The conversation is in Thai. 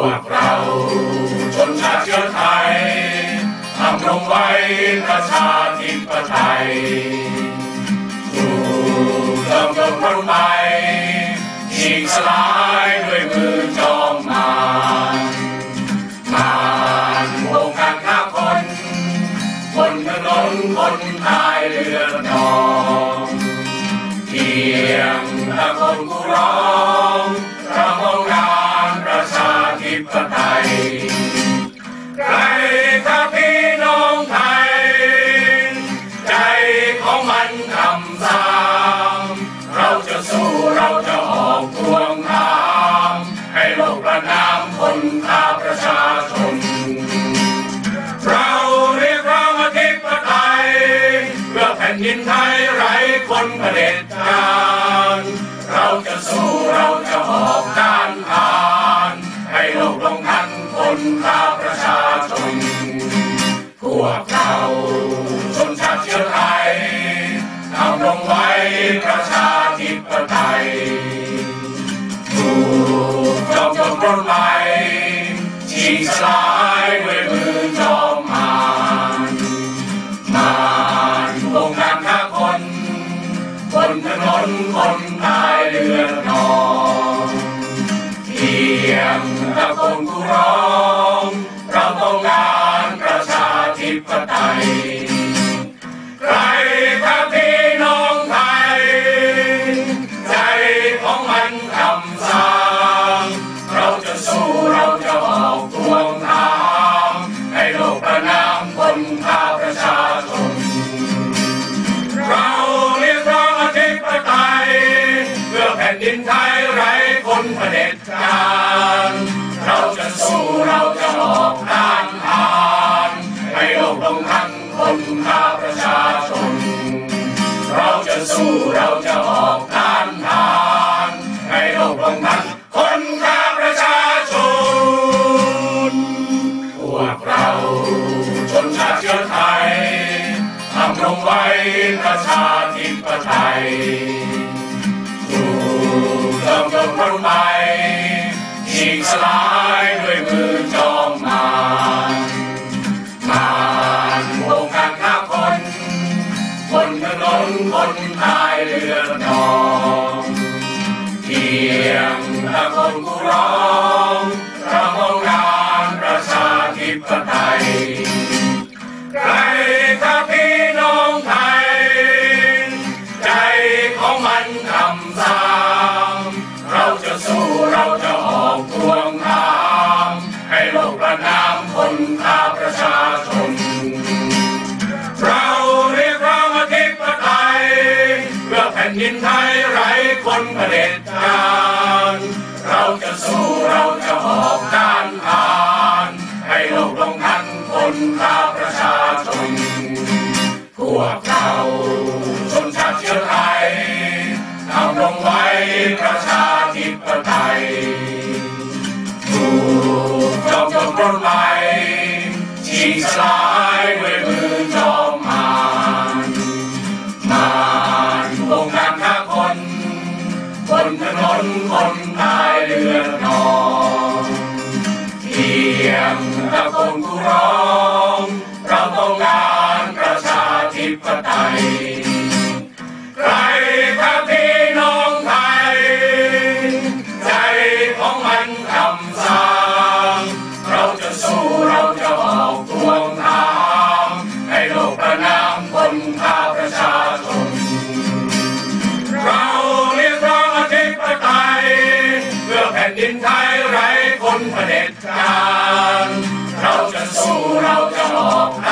วกเรา ชนชาติเชื้อไทยทำลงไว้ประชาธิปไตยสู่เริ่มต้นรุ่นใหม่ฉีกสลายด้วยมือจอมมารมารวงการฆ่าคนคนถนนคนตายเลือดนองเพียงแต่คนกูร้อง คนฆ่าประชาชน เราเรียกร้องอธิปไตยเพื่อแผ่นดินไทยไร้คนเผด็จการเราจะสู้เราจะออกด้านทานให้โลกลงทันคนฆ่าประชาชน พวกเราชนชาติเชื้อไทยทำลงไว้ประชาธิปไตยถูกจอ คนบนถนนคนตายเลือดนองเพียงตะโกนกูร้อง นดินไทยไร้คนเผด็จการเราจะสู้เราจะออกด้านทานให้โลกลงทันคนฆ่าประชาชน เราจะสู้เราจะออกด้านทานให้โลกลงทันคนฆ่าประชาชน พวกเราชนชาติเชื้อไทยทำลงไว้ประชาธิปไตย กเริ่มต้นคนใหม่ชิงสลายด้วยมือจอมมารมารวงการฆ่าคนบนถนนคนตายเลือดนองเพียงตะโกนกูร้อง นดินไทยไร้คนเผด็จการเราจะสู้เราจะออกด้านทาน ให้โลกลงทันคนฆ่าประชาชน พวกเราชนชาติเชื้อไทยทำลงไว้ประชาธิปไตยถูกจอมจนปล้นไปฉีกสลา ด็จการ เราจะสู้เราจะออก